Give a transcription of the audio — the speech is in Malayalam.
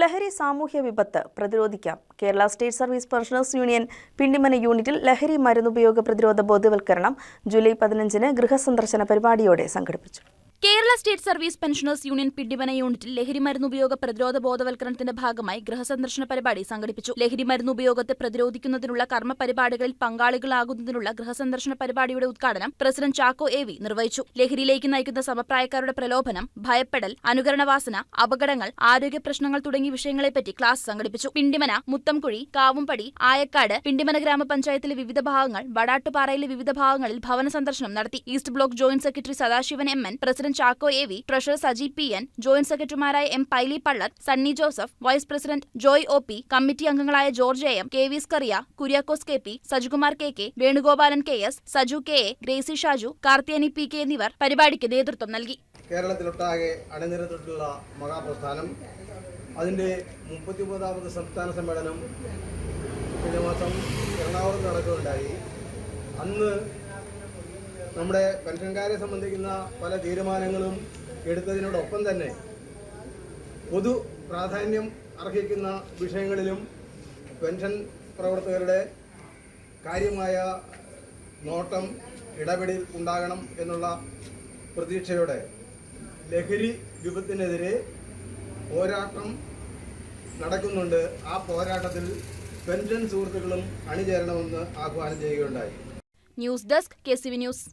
ലഹരി സാമൂഹ്യ വിപത്ത് പ്രതിരോധിക്കാം. Kerala state service pensioners union Pindimana യൂണിറ്റിൽ ലഹരി മരുന്നുപയോഗ പ്രതിരോധ ബോധവൽക്കരണം ജൂലൈ പതിനഞ്ചിന് ഗൃഹസന്ദർശന പരിപാടിയോടെ സംഘടിപ്പിച്ചു. Kerala state service pensioners union പിടിവന യൂണിറ്റിൽ ലഹരി മരുന്ന് ഉപയോഗ പ്രതിരോധ ബോധവൽക്കരണത്തിന്റെ ഭാഗമായി ഗൃഹസന്ദർശന പരിപാടി സംഘടിപ്പിച്ചു. ലഹരി മരുന്ന് ഉപയോഗത്തെ പ്രതിരോധിക്കുന്നതിനുള്ള കർമ്മ പരിപാടികളിൽ പങ്കാളികളാകുന്നതിനുള്ള ഗൃഹസന്ദർശന പരിപാടിയുടെ ഉദ്ഘാടനം പ്രസിഡന്റ് ചാക്കോ എ വി നിർവഹിച്ചു. ലഹരിയിലേക്ക് നയിക്കുന്ന സമപ്രായക്കാരുടെ പ്രലോഭനം ഭയപ്പെടൽ അനുകരണവാസന അപകടങ്ങൾ ആരോഗ്യ പ്രശ്നങ്ങൾ തുടങ്ങിയ വിഷയങ്ങളെപ്പറ്റി ക്ലാസ് സംഘടിപ്പിച്ചു. പിണ്ടിമന മുത്തംകുഴി കാവുംപടി ആയക്കാട് പിണ്ടിമന ഗ്രാമപഞ്ചായത്തിലെ വിവിധ ഭാഗങ്ങൾ വടാട്ടുപാറയിലെ വിവിധ ഭാഗങ്ങളിൽ ഭവന സന്ദർശനം നടത്തി. East block joint secretary Sadasivan M N president Chacko A V treasurer Saji P N joint സെക്രട്ടറിമാരായ M Paily Pallath Sunny Joseph vice president Joy O P committee അംഗങ്ങളായ George A M K V Scaria Kuriakose K P Sajikumar K K Venugopalan K S Saju K A Gracy Shaju Karthiyani P K എന്നിവർ പരിപാടിക്ക് നേതൃത്വം നൽകി. കേരളത്തിലൊട്ടാകെ അണിനിരത്തിട്ടുള്ള മഹാപ്രസ്ഥാനം അതിന്റെ ഒമ്പതാമത് സംസ്ഥാന സമ്മേളനം കഴിഞ്ഞ മാസം എറണാകുളത്ത് നടക്കുകയുണ്ടായി അന്ന് നമ്മുടെ പെൻഷൻകാരെ സംബന്ധിക്കുന്ന പല തീരുമാനങ്ങളും എടുത്തതിനോടൊപ്പം തന്നെ പൊതു പ്രാധാന്യം അർഹിക്കുന്ന വിഷയങ്ങളിലും പെൻഷൻ പ്രവർത്തകരുടെ കാര്യമായ നോട്ടം ഇടപെടൽ ഉണ്ടാകണം എന്നുള്ള പ്രതീക്ഷയോടെ ലഹരി വിപത്തിനെതിരെ പോരാട്ടം നടക്കുന്നുണ്ട്. ആ പോരാട്ടത്തിൽ പെൻഷൻ സുഹൃത്തുക്കളും അണിചേരണമെന്ന് ആഹ്വാനം ചെയ്യുകയുണ്ടായി. News desk K news.